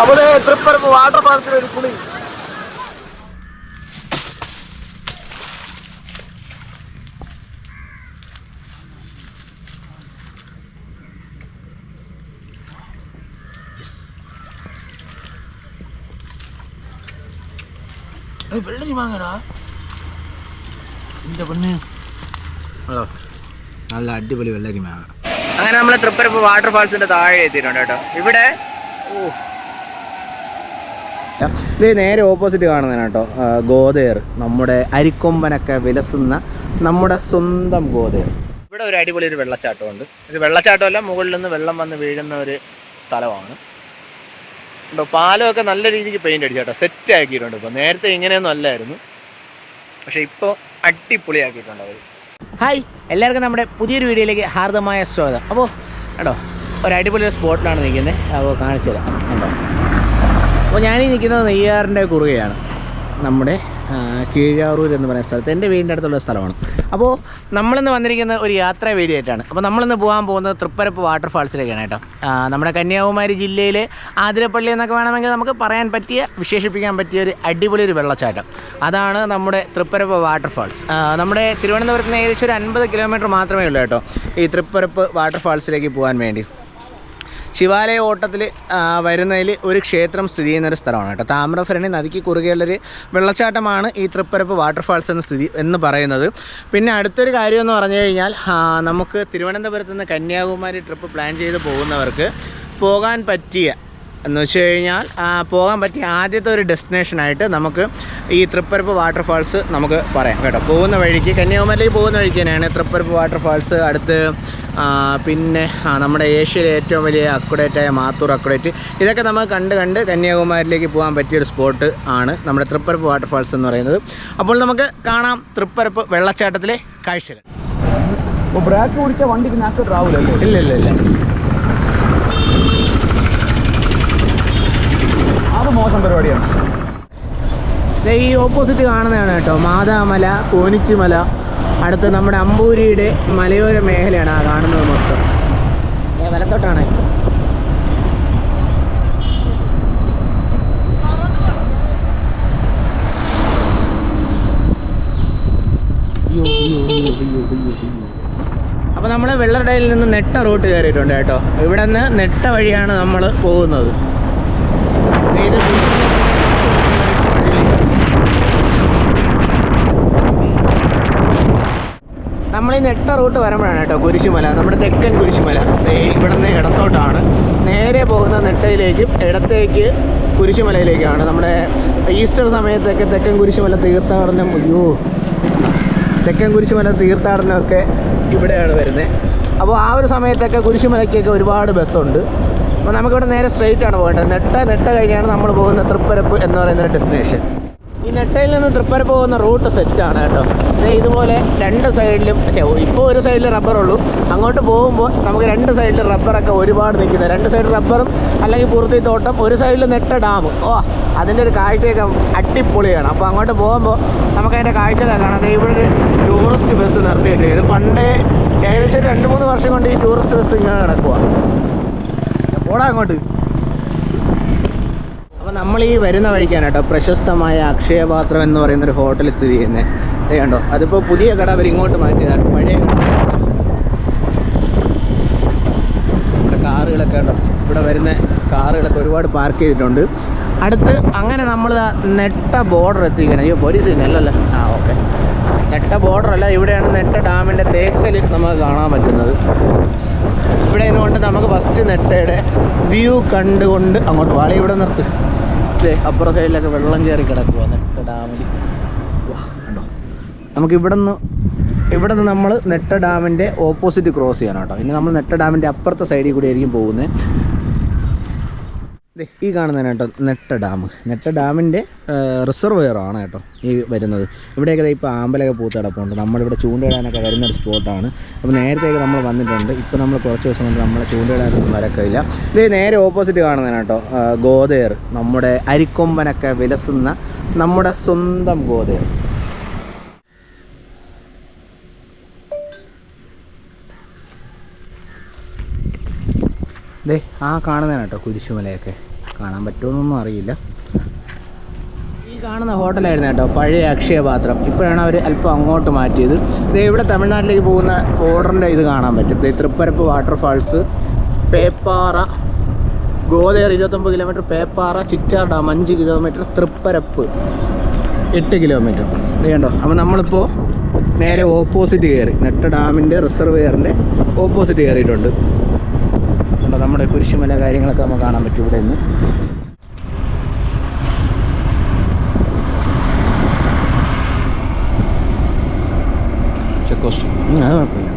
അപ്പോൾ തൃപ്പരപ്പ് വാട്ടർ പാർക്കിൽ ഒരു കുളി. വെള്ളരി വാങ്ങടാ. എന്റെ പെണ്ണ് ഹലോ. നല്ല അടിപൊളി വെള്ളരി മാങ്ങ അങ്ങനെ നമ്മൾ തൃപ്പരപ്പ് വാട്ടർ ഫാൾസിന്റെ താഴെ എത്തിയിട്ടുണ്ട് കേട്ടോ. ഇവിടെ ഇത് നേരെ ഓപ്പോസിറ്റ് കാണുന്നതാണ് കേട്ടോ. ഗോതേർ നമ്മുടെ അരിക്കൊമ്പനൊക്കെ വിലസുന്ന നമ്മുടെ സ്വന്തം ഗോതേർ ഇവിടെ ഒരു അടിപൊളി ഒരു വെള്ളച്ചാട്ടമുണ്ട്. ഇത് വെള്ളച്ചാട്ടമല്ല മുകളിൽ നിന്ന് വെള്ളം വന്ന് വീഴുന്ന ഒരു സ്ഥലമാണ്. ഉണ്ടോ പാലമൊക്കെ നല്ല രീതിക്ക് പെയിന്റ് അടിച്ചു കേട്ടോ. സെറ്റ് ആക്കിയിട്ടുണ്ട് ഇപ്പോൾ നേരത്തെ ഇങ്ങനെയൊന്നും അല്ലായിരുന്നു. പക്ഷെ ഇപ്പോൾ അടിപൊളിയാക്കിയിട്ടുണ്ട് അവർ ഹായ് എല്ലാവർക്കും നമ്മുടെ പുതിയൊരു വീഡിയോയിലേക്ക് ഹാർദമായ സ്വാഗതം. അപ്പോൾ കേട്ടോ ഒരു അടിപൊളി സ്പോട്ടിലാണ് നിൽക്കുന്നത്. അപ്പോൾ കാണിച്ചു തരാം. കണ്ടോ? അപ്പോൾ ഞാനീ നിൽക്കുന്നത് നെയ്യാറിന്റെ കുറുകയാണ്. നമ്മുടെ കീഴാറൂർ എന്ന് പറയുന്ന സ്ഥലത്ത്. എന്റെ വീടിന്റെ അടുത്തുള്ള സ്ഥലമാണ്. അപ്പോൾ നമ്മളിന്ന് വന്നിരിക്കുന്ന ഒരു യാത്രാ വീഡിയോ ആയിട്ടാണ് അപ്പോൾ നമ്മളിന്ന് പോകാൻ പോകുന്നത് തൃപ്പരപ്പ് വാട്ടർഫാൾസിലേക്കാണ് കേട്ടോ. നമ്മുടെ കന്യാകുമാരി ജില്ലയിലെ ആതിരപ്പള്ളി എന്നൊക്കെ വേണമെങ്കിൽ നമുക്ക് പറയാൻ പറ്റിയ വിശേഷിപ്പിക്കാൻ പറ്റിയ ഒരു അടിപൊളി ഒരു വെള്ളച്ചാട്ടം. അതാണ് നമ്മുടെ തൃപ്പരപ്പ് വാട്ടർഫാൾസ്. നമ്മുടെ തിരുവനന്തപുരത്ത് നിന്ന് ഏകദേശം ഒരു അൻപത് കിലോമീറ്റർ മാത്രമേ ഉള്ളൂ കേട്ടോ ഈ തൃപ്പരപ്പ് വാട്ടർഫാൾസിലേക്ക് പോകാൻ വേണ്ടി. ശിവാലയ ഓട്ടത്തിൽ വരുന്നതിൽ ഒരു ക്ഷേത്രം സ്ഥിതി ചെയ്യുന്ന ഒരു സ്ഥലമാണ് കേട്ടോ. താമ്രഭരണി നദിക്ക് കുറുകെയുള്ളൊരു വെള്ളച്ചാട്ടമാണ് ഈ തൃപ്പരപ്പ് വാട്ടർഫാൾസ് എന്ന സ്ഥിതി എന്ന് പറയുന്നത്. പിന്നെ അടുത്തൊരു കാര്യം എന്ന് പറഞ്ഞു കഴിഞ്ഞാൽ നമുക്ക് തിരുവനന്തപുരത്ത് നിന്ന് കന്യാകുമാരി ട്രിപ്പ് പ്ലാൻ ചെയ്ത് പോകുന്നവർക്ക് പോകാൻ പറ്റിയ എന്ന് വെച്ച് കഴിഞ്ഞാൽ പോകാൻ പറ്റിയ ആദ്യത്തെ ഒരു ഡെസ്റ്റിനേഷനായിട്ട് നമുക്ക് ഈ തൃപ്പരപ്പ് വാട്ടർഫാൾസ് നമുക്ക് പറയാം കേട്ടോ. പോകുന്ന വഴിക്ക് കന്യാകുമാരിയിലേക്ക് പോകുന്ന വഴിക്ക് തന്നെയാണ് തൃപ്പരപ്പ് വാട്ടർഫാൾസ് അടുത്ത് പിന്നെ നമ്മുടെ ഏഷ്യയിലെ ഏറ്റവും വലിയ അക്കുഡേറ്റായ മാത്തൂർ അക്കുഡേറ്റ്. ഇതൊക്കെ നമ്മൾ കണ്ട് കണ്ട് കന്യാകുമാരിയിലേക്ക് പോകാൻ പറ്റിയൊരു സ്പോട്ട് ആണ് നമ്മുടെ തൃപ്പരപ്പ് വാട്ടർഫാൾസ് എന്ന് പറയുന്നത്. അപ്പോൾ നമുക്ക് കാണാം തൃപ്പരപ്പ് വെള്ളച്ചാട്ടത്തിലെ കാഴ്ചകൾ. ബ്രേക്ക് പിടിച്ച വണ്ടിക്ക് നാക്ക് ട്രാവലല്ലേ ഇല്ല ഇല്ല ഇല്ല. അത് മോശം പരിപാടിയാണ്? ഈ ഓപ്പോസിറ്റ് കാണുന്നതാണ് കേട്ടോ. മാതാമല കോനിച്ചുമല. അടുത്ത് നമ്മുടെ അമ്പൂരിയുടെ മലയോര മേഖലയാണ് ആ കാണുന്നത് മൊത്തം. വലത്തോട്ടാണ്. അപ്പോൾ നമ്മൾ വെള്ളടയിൽ നിന്ന് നെട്ട റൂട്ട് കയറിയിട്ടുണ്ട് കേട്ടോ. ഇവിടെ നിന്ന് നെട്ട വഴിയാണ് നമ്മൾ പോകുന്നത്. നമ്മൾ ഈ നെട്ട റൂട്ട് വരുമ്പോഴാണ് കേട്ടോ കുരിശുമല. നമ്മുടെ തെക്കൻ കുരിശുമല. ഇവിടുന്ന് ഇടത്തോട്ടാണ്. നേരെ പോകുന്ന നെട്ടയിലേക്കും ഇടത്തേക്ക് കുരിശുമലയിലേക്കാണ്. നമ്മുടെ ഈസ്റ്റർ സമയത്തൊക്കെ തെക്കൻ കുരിശുമല തീർത്ഥാടനം അയ്യോ. തെക്കൻ കുരിശുമല തീർത്ഥാടനമൊക്കെ ഇവിടെയാണ് വരുന്നത്. അപ്പോൾ ആ ഒരു സമയത്തൊക്കെ കുരിശുമലയ്ക്കൊക്കെ ഒരുപാട് ബസ്സുണ്ട്. അപ്പോൾ നമുക്കിവിടെ നേരെ സ്ട്രെയിറ്റ് ആണ് പോകേണ്ടത്. നെട്ട നെട്ട കഴിഞ്ഞാണ് നമ്മൾ പോകുന്ന തൃപ്പരപ്പ് എന്ന് പറയുന്ന ഡെസ്റ്റിനേഷൻ ഈ നെട്ടയിൽ നിന്ന് തൃപ്പരപ്പ് പോകുന്ന റൂട്ട് സെറ്റാണ് കേട്ടോ. ഇതുപോലെ രണ്ട് സൈഡിലും ഇപ്പോൾ ഒരു സൈഡിൽ റബ്ബറുള്ളൂ അങ്ങോട്ട് പോകുമ്പോൾ നമുക്ക് രണ്ട് സൈഡിൽ റബ്ബറൊക്കെ ഒരുപാട് നിൽക്കുന്നത് രണ്ട് സൈഡിൽ റബ്ബറും അല്ലെങ്കിൽ പൂർത്തി തോട്ടം ഒരു സൈഡിൽ നെട്ട ഡാം ഓ അതിന്റെ ഒരു കാഴ്ചയൊക്കെ അടിപൊളിയാണ്. അപ്പോൾ അങ്ങോട്ട് പോകുമ്പോൾ നമുക്കതിന്റെ കാഴ്ച കാണാം ഇവിടെ ഒരു ടൂറിസ്റ്റ് ബസ് നിർത്തിയിട്ടുണ്ട്. ഇത് പണ്ടേ ഏകദേശം രണ്ട് മൂന്ന് വർഷം കൊണ്ട് ഈ ടൂറിസ്റ്റ് ബസ് ഇങ്ങനെ കിടക്കുക പോടാ അങ്ങോട്ട്. അപ്പോൾ നമ്മൾ ഈ വരുന്ന വഴിക്കാണ് കേട്ടോ. പ്രശസ്തമായ അക്ഷയപാത്രം എന്ന് പറയുന്ന ഒരു ഹോട്ടൽ സ്ഥിതി ചെയ്യുന്നത് ഇത് അതിപ്പോ പുതിയ കട അവർ ഇങ്ങോട്ട് മാറ്റിയതാണ്. പഴയ കാറുകളൊക്കെ ഉണ്ടോ ഇവിടെ വരുന്ന കാറുകളൊക്കെ ഒരുപാട് പാർക്ക് ചെയ്തിട്ടുണ്ട്. അടുത്ത് അങ്ങനെ നമ്മൾ നെട്ട ബോർഡർ എത്തിക്കണം അയ്യോ പോലീസ് അല്ലല്ലോ. ആ ഓക്കെ നെട്ട ബോർഡർ അല്ല ഇവിടെയാണ് നെട്ട ഡാമിന്റെ തേക്കൽ നമുക്ക് കാണാൻ പറ്റുന്നത്. ഇവിടെ നിന്നുകൊണ്ട് നമുക്ക് ഫസ്റ്റ് നെട്ടയുടെ വ്യൂ കണ്ടുകൊണ്ട് അങ്ങോട്ട് വാളി ഇവിടെ നിർത്ത്. ഇതേ അപ്പുറ സൈഡിലൊക്കെ വെള്ളം കയറി കിടക്കുക നെട്ട ഡാമിൽ കണ്ടോ? നമുക്ക് ഇവിടെ നിന്ന് ഇവിടെ നിന്ന് നമ്മൾ നെട്ട ഡാമിന്റെ ഓപ്പോസിറ്റ് ക്രോസ് ചെയ്യണം കേട്ടോ. ഇനി നമ്മൾ നെട്ട ഡാമിന്റെ അപ്പുറത്തെ സൈഡിൽ കൂടി ആയിരിക്കും പോകുന്നത്. ഈ കാണുന്നതാണ് കേട്ടോ നെട്ട ഡാം. നെട്ട ഡാമിന്റെ റിസർവെയർ ആണ് കേട്ടോ ഈ വരുന്നത്. ഇവിടെയൊക്കെ ഇപ്പോൾ ആമ്പലൊക്കെ പൂത്ത് കിടപ്പുണ്ട് നമ്മളിവിടെ ചൂണ്ടയിടാനൊക്കെ വരുന്നൊരു സ്പോട്ടാണ്. അപ്പോൾ നേരത്തെയൊക്കെ നമ്മൾ വന്നിട്ടുണ്ട്. ഇപ്പോൾ നമ്മൾ കുറച്ച് ദിവസം കൊണ്ട് നമ്മൾ ചൂണ്ടയിടാനൊന്നും വരക്കില്ല ഇത് നേരെ ഓപ്പോസിറ്റ് കാണുന്നതാണ് കേട്ടോ ഗോതേർ നമ്മുടെ അരിക്കൊമ്പനൊക്കെ വിലസുന്ന നമ്മുടെ സ്വന്തം ഗോതേർ ദേ ആ കാണുന്നതാണ് കേട്ടോ കുരിശുമലയൊക്കെ. കാണാൻ പറ്റുമെന്നൊന്നും അറിയില്ല. ഈ കാണുന്ന ഹോട്ടലായിരുന്നു കേട്ടോ പഴയ അക്ഷയ പാത്രം. ഇപ്പോഴാണ് അവർ അല്പം അങ്ങോട്ട് മാറ്റിയത്. ഇത് ഇവിടെ തമിഴ്നാട്ടിലേക്ക് പോകുന്ന ബോർഡറിന്റെ ഇത് കാണാൻ പറ്റും. തൃപ്പരപ്പ് വാട്ടർഫാൾസ് പേപ്പാറ ഗോതേർ ഇരുപത്തൊമ്പത് കിലോമീറ്റർ പേപ്പാറ ചിറ്റാർ ഡാം അഞ്ച് കിലോമീറ്റർ തൃപ്പരപ്പ് എട്ട് കിലോമീറ്റർ. അറിയണ്ടോ അപ്പോൾ നമ്മളിപ്പോൾ നേരെ ഓപ്പോസിറ്റ് കയറി. നെട്ട ഡാമിന്റെ റിസർവെയറിന്റെ ഓപ്പോസിറ്റ് കയറിയിട്ടുണ്ട്. നമ്മുടെ കുരിശുമല കാര്യങ്ങളൊക്കെ നമുക്ക് കാണാൻ പറ്റും ഇവിടെ നിന്ന്. ചെക്ക് പോസ്റ്റ് അത് കുഴപ്പമില്ല?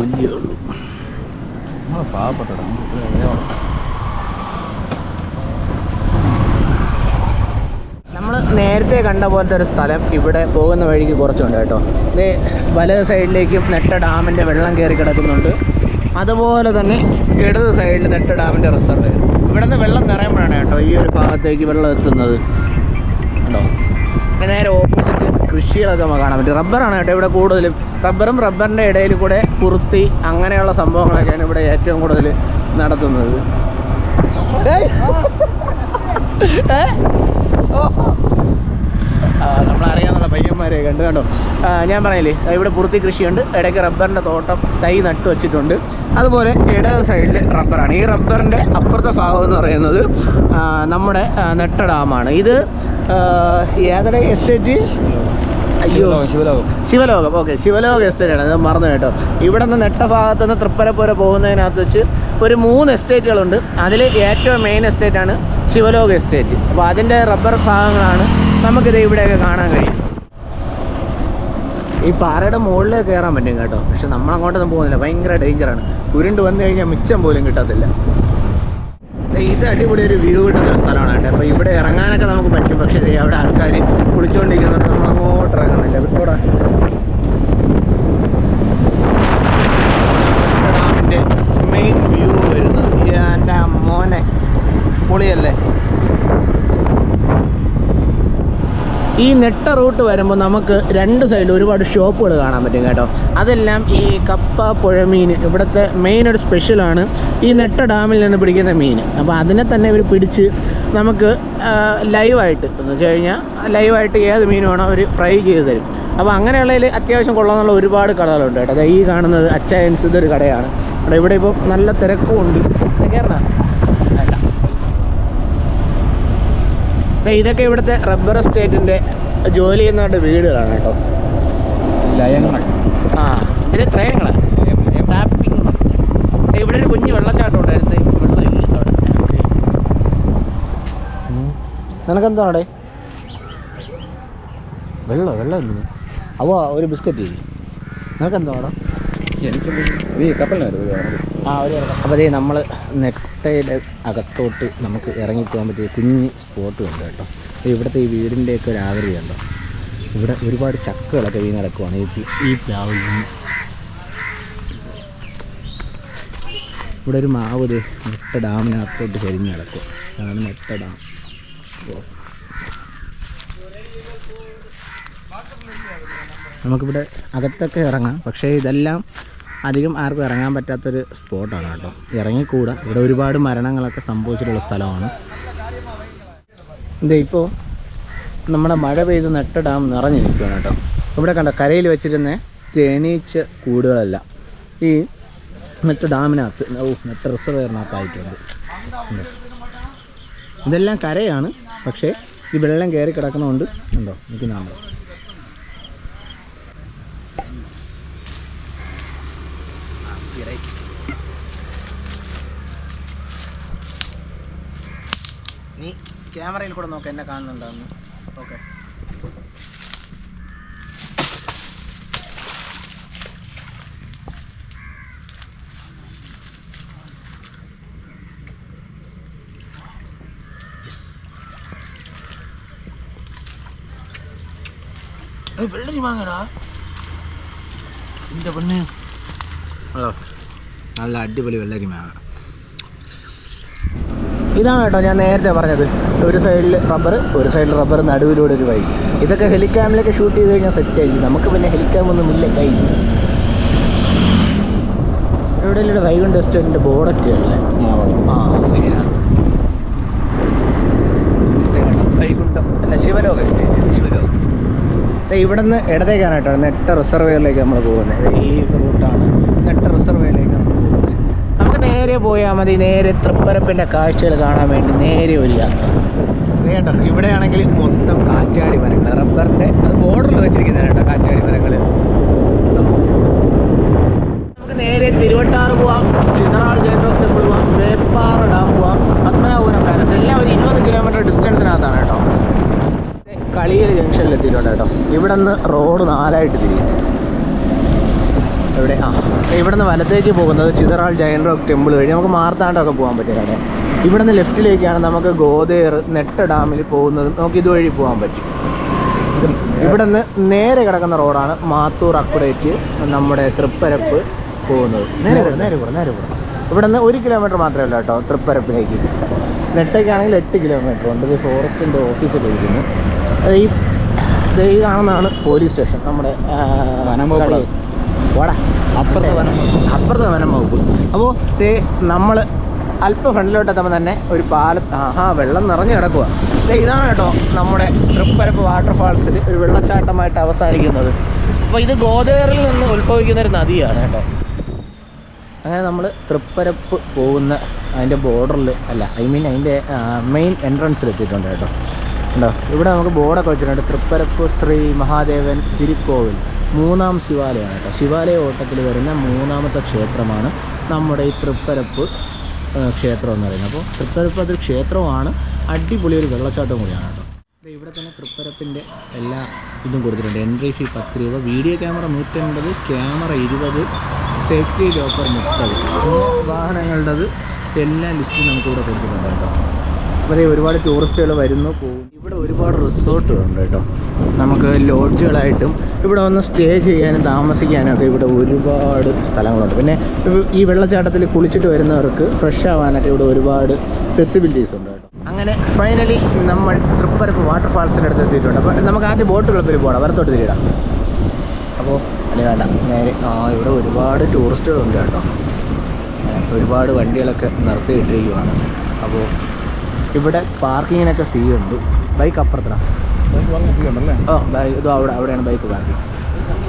വലിയ ഉള്ളൂ. നമ്മൾ നേരത്തെ കണ്ട പോലത്തെ ഒരു സ്ഥലം ഇവിടെ പോകുന്ന വഴിക്ക് കുറച്ചുണ്ട് കേട്ടോ. ഇത് വലത് സൈഡിലേക്കും നെട്ട ഡാമിന്റെ വെള്ളം കയറി കിടക്കുന്നുണ്ട്. അതുപോലെ തന്നെ ഇടത് സൈഡിൽ നെട്ട ഡാമിന്റെ റിസർവ് ഇവിടെ നിന്ന് വെള്ളം നിറയുമ്പോഴാണ് കേട്ടോ ഈ ഒരു ഭാഗത്തേക്ക് വെള്ളം എത്തുന്നത്. ഉണ്ടോ നേരെ ഓപ്പോസിറ്റ് കൃഷികളൊക്കെ നമുക്ക് കാണാൻ പറ്റും. റബ്ബറാണ് കേട്ടോ ഇവിടെ കൂടുതലും. റബ്ബറും റബ്ബറിന്റെ ഇടയിൽ കൂടെ കുറുത്തി അങ്ങനെയുള്ള സംഭവങ്ങളൊക്കെയാണ് ഇവിടെ ഏറ്റവും കൂടുതൽ നടത്തുന്നത്. ഏ? ഓ. ആ, നമ്മളറിയാവുന്ന പയ്യന്മാരെ കണ്ടു. കണ്ടോ? ഞാൻ പറഞ്ഞില്ലേ ഇവിടെ പുറത്തി കൃഷിയുണ്ട്. ഇടയ്ക്ക് റബ്ബറിന്റെ തോട്ടം തൈ നട്ട് വെച്ചിട്ടുണ്ട്. അതുപോലെ ഇടത് സൈഡിൽ റബ്ബറാണ്. ഈ റബ്ബറിന്റെ അപ്പുറത്തെ ഭാഗം എന്ന് പറയുന്നത് നമ്മുടെ നെട്ട ഡാമാണ്. ഇത് ഏതട എസ്റ്റേറ്റ് അയ്യോ. ശിവലോകം ശിവലോകം. ഓക്കെ ശിവലോകം എസ്റ്റേറ്റ് ആണ്. അത് മറന്നു കേട്ടോ. ഇവിടെ നിന്ന് നെട്ട ഭാഗത്ത് നിന്ന് തൃപ്പരപ്പുര പോകുന്നതിനകത്ത് വെച്ച് ഒരു മൂന്ന് എസ്റ്റേറ്റുകളുണ്ട് അതിൽ ഏറ്റവും മെയിൻ എസ്റ്റേറ്റാണ് ആണ് ശിവലോക എസ്റ്റേറ്റ് അപ്പോൾ അതിന്റെ റബ്ബർ ഭാഗങ്ങളാണ് നമുക്കിത് ഇവിടെയൊക്കെ കാണാൻ കഴിയും. ഈ പാറയുടെ മുകളിലേക്ക് കയറാൻ പറ്റും കേട്ടോ. പക്ഷെ നമ്മളങ്ങോട്ടൊന്നും പോകുന്നില്ല. ഭയങ്കര ഡേഞ്ചറാണ് ഉരുണ്ട് വന്നു കഴിഞ്ഞാൽ മിച്ചം പോലും കിട്ടത്തില്ല. ഇത് അടിപൊളി ഒരു വ്യൂ കിട്ടുന്ന ഒരു സ്ഥലമാണ് കേട്ടോ. അപ്പോൾ ഇവിടെ ഇറങ്ങാനൊക്കെ നമുക്ക് പറ്റും. പക്ഷേ അവിടെ ആൾക്കാർ കുളിച്ചുകൊണ്ടിരിക്കുന്നത് നമ്മൾ അങ്ങോട്ട് ഇറങ്ങുന്നില്ല. ഇവിടെ ഡാമിന്റെ മെയിൻ വ്യൂ വരുന്നത് എന്റെ മോനെ പൊളിയല്ലേ ഈ നെട്ട റൂട്ട് വരുമ്പോൾ നമുക്ക് രണ്ട് സൈഡിൽ ഒരുപാട് ഷോപ്പുകൾ കാണാൻ പറ്റും കേട്ടോ. അതെല്ലാം ഈ കപ്പ പുഴമീൻ ഇവിടുത്തെ മെയിൻ ഒരു സ്പെഷ്യലാണ് ഈ നെട്ട ഡാമിൽ നിന്ന് പിടിക്കുന്ന മീൻ. അപ്പോൾ അതിനെ തന്നെ ഇവർ പിടിച്ച് നമുക്ക് ലൈവായിട്ട് എന്ന് വെച്ച് കഴിഞ്ഞാൽ ലൈവായിട്ട് ഏത് മീൻ വേണോ അവർ ഫ്രൈ ചെയ്ത് തരും. അപ്പോൾ അങ്ങനെയുള്ളതിൽ അത്യാവശ്യം കൊള്ളാമെന്നുള്ള ഒരുപാട് കടകളുണ്ട് കേട്ടോ. അതായത് ഈ കാണുന്നത് അച്ചായൻസ് ഇതൊരു കടയാണ്. അവിടെ ഇവിടെ ഇപ്പോൾ നല്ല തിരക്കും ഉണ്ട്. കയറണ ദേ ഇതൊക്കെ ഇവിടുത്തെ റബ്ബർ എസ്റ്റേറ്റിന്റെ ജോലി ചെയ്യുന്നവരുടെ വീടുകളാണ് കേട്ടോ. ലയങ്ങൾ ആ ഇത് ത്രയങ്ങളാണ് ടാപ്പിംഗ് മസ്റ്റ് ഇവിടെ ഒരു കുഞ്ഞ് വെള്ളച്ചാട്ടം ഉണ്ടായിരുന്നു. വെള്ളം ഇല്ല അവിടെ. വെള്ളം വെള്ളമില്ല അവ ഒരു ബിസ്ക്കറ്റ്. ചെയ്യും നിനക്കെന്താ അവിടെ? കപ്പലിനായിരുന്നു ആ ഒരു അപ്പോൾ നമ്മൾ നെട്ടയുടെ അകത്തോട്ട് നമുക്ക് ഇറങ്ങിപ്പോകാൻ പറ്റിയ കുഞ്ഞ് സ്പോട്ട് ഉണ്ട് കേട്ടോ. അപ്പോൾ ഇവിടുത്തെ ഈ വീടിന്റെയൊക്കെ ഒരു ആകൃതി ഉണ്ടോ ഇവിടെ ഒരുപാട് ചക്കകളൊക്കെ വീണ് കിടക്കുവാണ്. ഈ പ്ലാവിൽ ഇവിടെ ഒരു മാവ് ദേ നെട്ട ഡാമിനകത്തോട്ട് ചെരിഞ്ഞ് കിടക്കും. അതാണ് നെട്ട ഡാം. നമുക്കിവിടെ അകത്തൊക്കെ ഇറങ്ങാം. പക്ഷേ ഇതെല്ലാം അധികം ആർക്കും ഇറങ്ങാൻ പറ്റാത്തൊരു സ്പോട്ടാണ് കേട്ടോ. ഇറങ്ങിക്കൂടാ. ഇവിടെ ഒരുപാട് മരണങ്ങളൊക്കെ സംഭവിച്ചിട്ടുള്ള സ്ഥലമാണ്. ഇത് ഇപ്പോൾ നമ്മുടെ മഴ പെയ്ത് നെട്ട ഡാം നിറഞ്ഞു നിൽക്കുകയാണ് കേട്ടോ. ഇവിടെ കണ്ട കരയിൽ വെച്ചിരുന്ന തേനീച്ച കൂടുകളല്ല. ഈ നെട്ട് ഡാമിനകത്ത് ഓ നെട്ട് റിസർവേറിനകത്തായിട്ടുണ്ട്. ഇതെല്ലാം കരയാണ് പക്ഷേ ഈ വെള്ളം കയറി കിടക്കുന്നതുകൊണ്ട് ഉണ്ടോ നിൽക്കുന്നുണ്ടോ. ക്യാമറയിൽ കൂടെ നോക്ക് എന്നെ കാണുന്നുണ്ടാന്ന് ഓക്കെ. വെള്ളരി മാങ്ങടാ. എന്റെ പെണ്ണ്? ഹലോ. നല്ല അടിപൊളി വെള്ളരി മാങ്ങ. ഇതാണ് കേട്ടോ ഞാൻ നേരത്തെ പറഞ്ഞത്. ഒരു സൈഡിൽ റബ്ബർ ഒരു സൈഡിൽ റബ്ബർ നടുവിലൂടെ ഒരു വഴി. ഇതൊക്കെ ഹെലിക്യാമിലൊക്കെ ഷൂട്ട് ചെയ്ത് കഴിഞ്ഞാൽ സെറ്റ് ആയിരിക്കും. നമുക്ക് പിന്നെ ഹെലിക്യാം ഒന്നും ഇല്ല ഗൈസ് കടലിയുടെ വൈകുണ്ഠ റെസ്റ്റോറന്റ് ബോർഡൊക്കെ ഉള്ളത് ആ ഇതിനകത്ത് ദേ കണ്ടോ, വൈകുണ്ഠം. അല്ല ശിവലോക എസ്റ്റേറ്റ് ശിവലോകം. ദേ ഇവിടുന്ന് ഇടത്തേക്കാണ് കേട്ടോ. നെട്ട റിസർവേയിലേക്ക് നമ്മൾ പോകുന്നത്. ഈ റൂട്ടാണ് നെട്ട റിസർവേയിലേക്ക് നമ്മൾ നേരെ പോയാൽ മതി. നേരെ തൃപ്പരപ്പിന്റെ കാഴ്ചകൾ കാണാൻ വേണ്ടി നേരെ ഒരു യാത്ര. വേണ്ട. ഇവിടെയാണെങ്കിൽ മൊത്തം കാറ്റാടി മരങ്ങൾ. റബ്ബറിന്റെ അത് ബോർഡറിൽ വെച്ചിരിക്കുന്നതാണ് കേട്ടോ കാറ്റാടി മരങ്ങൾ നമുക്ക് നേരെ തിരുവട്ടാറ് പോവാം ചിതറാൾ ജയൻറോക്ക് ടെമ്പിൾ പോവാം വേപ്പാറ ഡാം പോവാം പത്മനാഭപുരം പാലസ് എല്ലാം ഒരു ഇരുപത് കിലോമീറ്റർ ഡിസ്റ്റൻസിനകത്താണ് കേട്ടോ. കളിയൽ ജംഗ്ഷനിലെത്തിയിട്ടുണ്ട് കേട്ടോ. ഇവിടെ നിന്ന് റോഡ് നാലായിട്ട് തിരിയും. എവിടെ? ആ ഇവിടെ നിന്ന് വലത്തേക്ക് പോകുന്നത് ചിതറാൾ ജയൻ റോക്ക് ടെമ്പിൾ വഴി. നമുക്ക് മാർത്താണ്ടൊക്കെ പോകാൻ പറ്റും കേട്ടോ ഇവിടെ നിന്ന് ലെഫ്റ്റിലേക്കാണ് നമുക്ക് ഗോതേർ നെട്ട ഡാമിൽ പോകുന്നത്. നമുക്ക് ഇതുവഴി പോകാൻ പറ്റും. ഇവിടെ നിന്ന് നേരെ കിടക്കുന്ന റോഡാണ് മാത്തൂർ അക്കുടേക്ക് നമ്മുടെ തൃപ്പരപ്പ് പോകുന്നത്. നേരെ കൂടെ നേരെ കൂടെ നേരെ കൂടെ. ഇവിടെ നിന്ന് ഒരു കിലോമീറ്റർ മാത്രമേ ഉള്ളൂ കേട്ടോ തൃപ്പരപ്പിലേക്ക്. നെട്ടയ്ക്കാണെങ്കിൽ എട്ട് കിലോമീറ്റർ ഉണ്ട്. ഇത് ഫോറസ്റ്റിന്റെ ഓഫീസിൽ ഇരിക്കുന്നു. അത് ഈ ഇതാണെന്നാണ് ഈ കാണുന്നതാണ് പോലീസ് സ്റ്റേഷൻ. നമ്മുടെ വാടാ അപ്പുറത്തെ വനം അപ്പുറത്തെ വനം വകുപ്പ്. അപ്പോൾ ദേ നമ്മൾ അല്പം ഫ്രണ്ടിലോട്ട് എത്തുമ്പോൾ തന്നെ ഒരു പാലത്ത് ആഹാ വെള്ളം നിറഞ്ഞു കിടക്കുക ഇതാണ് കേട്ടോ നമ്മുടെ തൃപ്പരപ്പ് വാട്ടർഫാൾസിൽ ഒരു വെള്ളച്ചാട്ടമായിട്ട് അവസാനിക്കുന്നത്. അപ്പോൾ ഇത് ഗോദേറിൽ നിന്ന് ഉത്ഭവിക്കുന്ന ഒരു നദിയാണ് കേട്ടോ. അങ്ങനെ നമ്മൾ തൃപ്പരപ്പ് പോകുന്ന അതിന്റെ ബോർഡറിൽ അല്ല ഐ മീൻ അതിന്റെ മെയിൻ എൻട്രൻസിൽ എത്തിയിട്ടുണ്ട് കേട്ടോ. ഉണ്ടോ ഇവിടെ നമുക്ക് ബോർഡൊക്കെ വെച്ചിട്ടുണ്ട്. തൃപ്പരപ്പ് ശ്രീ മഹാദേവൻ തിരുക്കോവിൽ. മൂന്നാം ശിവാലയമാണ് കേട്ടോ. ശിവാലയ ഓട്ടത്തിൽ വരുന്ന മൂന്നാമത്തെ ക്ഷേത്രമാണ് നമ്മുടെ ഈ തൃപ്പരപ്പ് ക്ഷേത്രം എന്ന് പറയുന്നത്. അപ്പോൾ തൃപ്പരപ്പ് അതൊരു ക്ഷേത്രമാണ് അടിപൊളി ഒരു വെള്ളച്ചാട്ടം കൂടിയാണ് കേട്ടോ. ഇവിടെ തന്നെ തൃപ്പരപ്പിന്റെ എല്ലാ ഇതും കൊടുത്തിട്ടുണ്ട്. എൻട്രി ഫീ പത്ത് രൂപ വീഡിയോ ക്യാമറ നൂറ്റൻപത് ക്യാമറ ഇരുപത് സേഫ്റ്റി ലോക്കർ മുപ്പത്. വാഹനങ്ങളുടേത് എല്ലാ ലിസ്റ്റും നമുക്കിവിടെ കൊടുത്തിട്ടുണ്ട് കേട്ടോ. അപ്പോൾ ദേ ഒരുപാട് ടൂറിസ്റ്റുകൾ വരുന്നു. പോകും ഇവിടെ ഒരുപാട് റിസോർട്ടുകളുണ്ട് കേട്ടോ. നമുക്ക് ലോഡ്ജുകളായിട്ടും ഇവിടെ വന്ന് സ്റ്റേ ചെയ്യാനും താമസിക്കാനും ഒക്കെ ഇവിടെ ഒരുപാട് സ്ഥലങ്ങളുണ്ട്. പിന്നെ ഈ വെള്ളച്ചാട്ടത്തിൽ കുളിച്ചിട്ട് വരുന്നവർക്ക് ഫ്രഷ് ആവാനൊക്കെ ഇവിടെ ഒരുപാട് ഫെസിലിറ്റീസ് ഉണ്ട് കേട്ടോ. അങ്ങനെ ഫൈനലി നമ്മൾ തൃപ്പരപ്പ് വാട്ടർഫാൾസിന്റെ അടുത്ത് എത്തിയിട്ടുണ്ട്. അപ്പോൾ നമുക്ക് ആദ്യം ബോട്ട് ക്ലബ്ബിൽ പോകണം വരത്തോട്ട് തിരിയിടാം അപ്പോൾ അല്ലേ വേണ്ട. നേരെ ആ ഇവിടെ ഒരുപാട് ടൂറിസ്റ്റുകളുണ്ട് കേട്ടോ. ഒരുപാട് വണ്ടികളൊക്കെ നിർത്തിയിട്ടിരിക്കുവാണ്. അപ്പോൾ ഇവിടെ പാർക്കിങ്ങിനൊക്കെ ഫീ ഉണ്ട്. ബൈക്ക് അപ്പുറത്താണ് ഓ ഇതോ അവിടെ അവിടെയാണ് ബൈക്ക് പാർക്കിംഗ്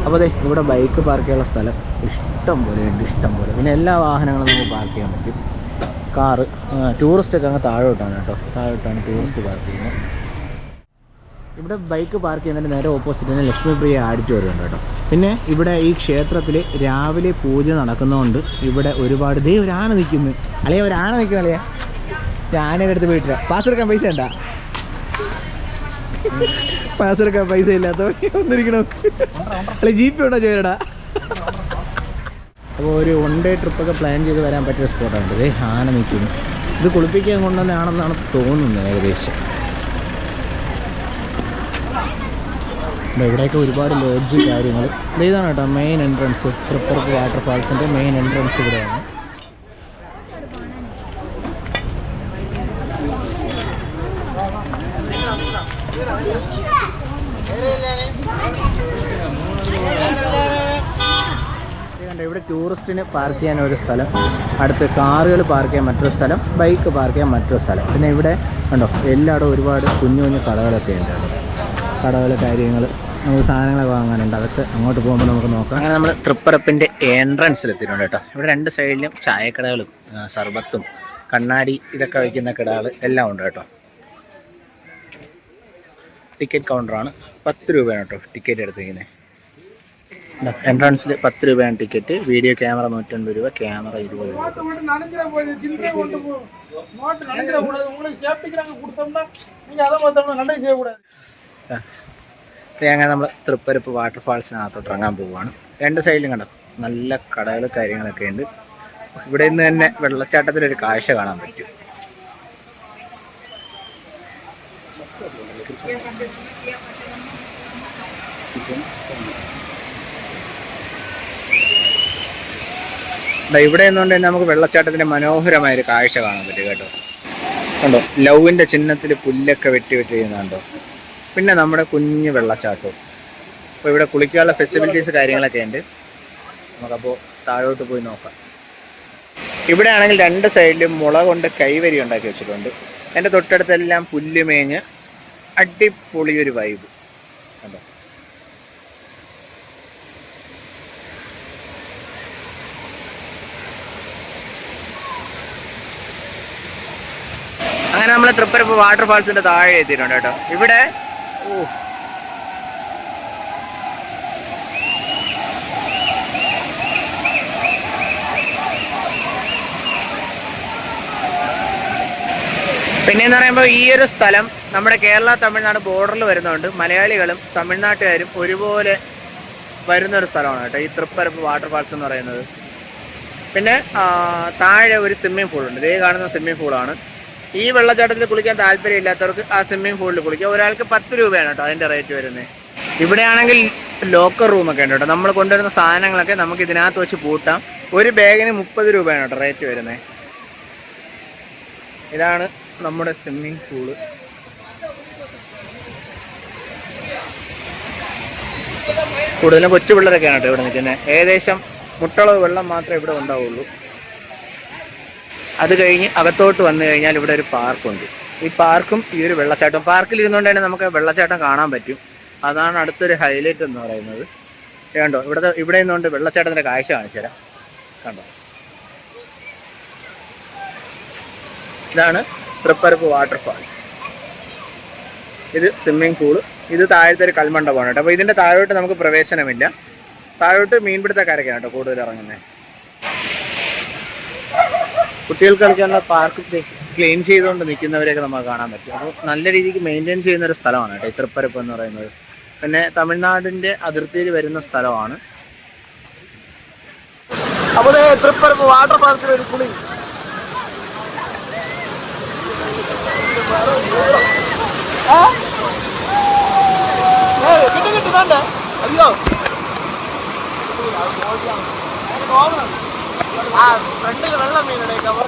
അപ്പോൾ അതെ ഇവിടെ ബൈക്ക് പാർക്ക് ചെയ്യാനുള്ള സ്ഥലം ഇഷ്ടം പോലെ ഉണ്ട് ഇഷ്ടം പോലെ. പിന്നെ എല്ലാ വാഹനങ്ങളും നമുക്ക് പാർക്ക് ചെയ്യാൻ പറ്റും. കാറ് ടൂറിസ്റ്റൊക്കെ അങ്ങ് താഴോട്ടാണ് കേട്ടോ. താഴോട്ടാണ് ടൂറിസ്റ്റ് പാർക്ക് ചെയ്യുന്നത്. ഇവിടെ ബൈക്ക് പാർക്ക് ചെയ്യുന്നതിന്റെ നേരെ ഓപ്പോസിറ്റ് തന്നെ ലക്ഷ്മിപ്രിയ ആഡിറ്റോറിയം ഉണ്ട് കേട്ടോ. പിന്നെ ഇവിടെ ഈ ക്ഷേത്രത്തിൽ രാവിലെ പൂജ നടക്കുന്നതുകൊണ്ട് ഇവിടെ ഒരുപാട് ദൈവം ഒരാന നിൽക്കുന്നു അല്ലെങ്കിൽ ഒരു ആന ആനയുടെ അടുത്ത് പോയിട്ടില്ല പാസ് എടുക്കാൻ പൈസ ഉണ്ടാ? പാസ് എടുക്കാൻ പൈസ ഇല്ലാത്ത ഒന്നിരിക്കണോ അല്ല ജി പി ഉണ്ടോ ചോരടാ? അപ്പോൾ ഒരു വൺ ഡേ ട്രിപ്പൊക്കെ പ്ലാൻ ചെയ്ത് വരാൻ പറ്റിയ സ്പോട്ടാണ് ഇത്. ആന നിൽക്കുന്നു ഇത് കുളിപ്പിക്കാൻ കൊണ്ടുവന്നാണെന്നാണ് തോന്നുന്നത് ഏകദേശം. ഇവിടെയൊക്കെ ഒരുപാട് ലോഡ്ജ് കാര്യങ്ങൾ ഇതാണ് കേട്ടോ മെയിൻ എൻട്രൻസ് ട്രിപ്പർക്ക് വാട്ടർഫാൾസിന്റെ മെയിൻ എൻട്രൻസ് ഇവിടെയാണ്. ഇവിടെ ടൂറിസ്റ്റിന് പാർക്ക് ചെയ്യാൻ ഒരു സ്ഥലം അടുത്ത് കാറുകൾ പാർക്ക് ചെയ്യാൻ മറ്റൊരു സ്ഥലം ബൈക്ക് പാർക്ക് ചെയ്യാൻ മറ്റൊരു സ്ഥലം. പിന്നെ ഇവിടെ കണ്ടോ എല്ലായിടും ഒരുപാട് കുഞ്ഞു കുഞ്ഞു കടകളൊക്കെ ഉണ്ട്. കടകൾ കാര്യങ്ങൾ നമുക്ക് സാധനങ്ങളൊക്കെ വാങ്ങാനുണ്ട്. അതൊക്കെ അങ്ങോട്ട് പോകുമ്പോൾ നമുക്ക് നോക്കാം. അങ്ങനെ നമ്മൾ ട്രിപ്പറപ്പിന്റെ എൻട്രൻസിലെത്തിയിട്ടുണ്ട് കേട്ടോ. ഇവിടെ രണ്ട് സൈഡിലും ചായക്കടകളും സർബത്തും കണ്ണാടി ഇതൊക്കെ വയ്ക്കുന്ന കടകൾ എല്ലാം ഉണ്ട് കേട്ടോ. ടിക്കറ്റ് കൗണ്ടറാണ് പത്ത് രൂപയാണ് കേട്ടോ ടിക്കറ്റ് എടുത്തിരിക്കുന്നത്. എൻട്രൻസിൽ പത്ത് രൂപയാണ് ടിക്കറ്റ് വീഡിയോ ക്യാമറ നൂറ്റൻപത് രൂപ ക്യാമറ ഇരുപത് രൂപ. അങ്ങനെ നമ്മൾ തൃപ്പരപ്പ് വാട്ടർഫാൾസിനകത്തോട്ട് ഇറങ്ങാൻ പോവുകയാണ് രണ്ട് സൈഡിലും കണ്ടോ? നല്ല കടകൾ കാര്യങ്ങളൊക്കെ ഉണ്ട്. ഇവിടെ നിന്ന് തന്നെ വെള്ളച്ചാട്ടത്തിലൊരു കാഴ്ച കാണാൻ പറ്റും. Thank you. ഇവിടെ നിന്നുകൊണ്ട് തന്നെ നമുക്ക് വെള്ളച്ചാട്ടത്തിന്റെ മനോഹരമായ ഒരു കാഴ്ച കാണാൻ പറ്റും കേട്ടോ. കണ്ടോ? ലവിന്റെ ചിഹ്നത്തിൽ പുല്ലൊക്കെ വെട്ടി വെട്ടി ചെയ്യുന്നുണ്ടോ പിന്നെ നമ്മുടെ കുഞ്ഞ് വെള്ളച്ചാട്ടവും അപ്പോൾ ഇവിടെ കുളിക്കാനുള്ള ഫെസിലിറ്റീസ് കാര്യങ്ങളൊക്കെ ഉണ്ട്. നമുക്കപ്പോൾ താഴോട്ട് പോയി നോക്കാം. ഇവിടെ ആണെങ്കിൽ രണ്ട് സൈഡിലും മുള കൊണ്ട് കൈവരി ഉണ്ടാക്കി വെച്ചിട്ടുണ്ട്. എന്റെ തൊട്ടടുത്തെല്ലാം പുല്ല് മേഞ്ഞ് അടിപൊളി ഒരു വൈബ് അങ്ങനെ നമ്മൾ തൃപ്പരപ്പ് വാട്ടർഫാൾസിന്റെ താഴെ എത്തിയിട്ടുണ്ട് കേട്ടോ. ഇവിടെ പിന്നെ എന്ന് പറയുമ്പോൾ ഈ ഒരു സ്ഥലം നമ്മുടെ കേരള തമിഴ്നാട് ബോർഡറിൽ വരുന്നതുകൊണ്ട് മലയാളികളും തമിഴ്നാട്ടുകാരും ഒരുപോലെ വരുന്ന ഒരു സ്ഥലമാണ് കേട്ടോ ഈ തൃപ്പരപ്പ് വാട്ടർഫാൾസ് എന്ന് പറയുന്നത്. പിന്നെ താഴെ ഒരു സ്വിമ്മിംഗ് പൂളുണ്ട് ഇതേ കാണുന്ന സ്വിമ്മിംഗ് പൂളാണ് ഈ വെള്ളച്ചാട്ടത്തിൽ കുളിക്കാൻ താല്പര്യമില്ലാത്തവർക്ക് ആ സ്വിമ്മിംഗ് പൂളിൽ കുളിക്കാം. ഒരാൾക്ക് പത്ത് രൂപയാണ് കേട്ടോ അതിന്റെ റേറ്റ് വരുന്നത്. ഇവിടെയാണെങ്കിൽ ലോക്കർ റൂമൊക്കെ ഉണ്ട് കേട്ടോ. നമ്മൾ കൊണ്ടുവരുന്ന സാധനങ്ങളൊക്കെ നമുക്ക് ഇതിനകത്ത് വെച്ച് പൂട്ടാം. ഒരു ബാഗിന് മുപ്പത് രൂപയാണ് കേട്ടോ റേറ്റ് വരുന്നത്. ഇതാണ് നമ്മുടെ സ്വിമ്മിംഗ് പൂൾ കൂടുതലും കൊച്ചു പിള്ളേരൊക്കെയാണ് കേട്ടോ ഇവിടെ നിൽക്കുന്നത്. ഏകദേശം മുട്ടളവ് വെള്ളം മാത്രമേ ഇവിടെ ഉണ്ടാവുള്ളൂ. അത് കഴിഞ്ഞ് അകത്തോട്ട് വന്നു കഴിഞ്ഞാൽ ഇവിടെ ഒരു പാർക്കുണ്ട്. ഈ പാർക്കും ഈ ഒരു വെള്ളച്ചാട്ടം പാർക്കിൽ ഇരുന്നുകൊണ്ട് തന്നെ നമുക്ക് വെള്ളച്ചാട്ടം കാണാൻ പറ്റും. അതാണ് അടുത്തൊരു ഹൈലൈറ്റ് എന്ന് പറയുന്നത്. കണ്ടോ? ഇവിടെ ഇവിടെ നിന്നുകൊണ്ട് വെള്ളച്ചാട്ടത്തിന്റെ കാഴ്ച കാണിച്ചു തരാം. കണ്ടോ? ഇതാണ് തൃപ്പരപ്പ് വാട്ടർഫാൾസ്. ഇത് സ്വിമ്മിംഗ് പൂൾ. ഇത് താഴത്തെ ഒരു കൽമണ്ഡപമാണ് കേട്ടോ. അപ്പോൾ ഇതിന്റെ താഴോട്ട് നമുക്ക് പ്രവേശനമില്ല. താഴോട്ട് മീൻപിടുത്തക്കാരൊക്കെയാണ് കേട്ടോ കൂടുതൽ ഇറങ്ങുന്നത്. കുട്ടികൾക്ക് കളിക്കാനുള്ള പാർക്ക് ക്ലീൻ ചെയ്തുകൊണ്ട് നിൽക്കുന്നവരെയൊക്കെ നമുക്ക് കാണാൻ പറ്റും. അപ്പോൾ നല്ല രീതിക്ക് മെയിന്റെയിൻ ചെയ്യുന്ന ഒരു സ്ഥലമാണ് കേട്ടോ ഇത്രപ്പരപ്പ് എന്ന് പറയുന്നത്. പിന്നെ തമിഴ്നാടിന്റെ അതിർത്തിയിൽ വരുന്ന സ്ഥലമാണ്. അപ്പോൾ തൃപ്പരപ്പ് വാട്ടർ പാർക്കിൽ ഒരു കുളി അയ്യോ. ആ ഫ്രണ്ടിൽ വെള്ളം വീണടേ കവർ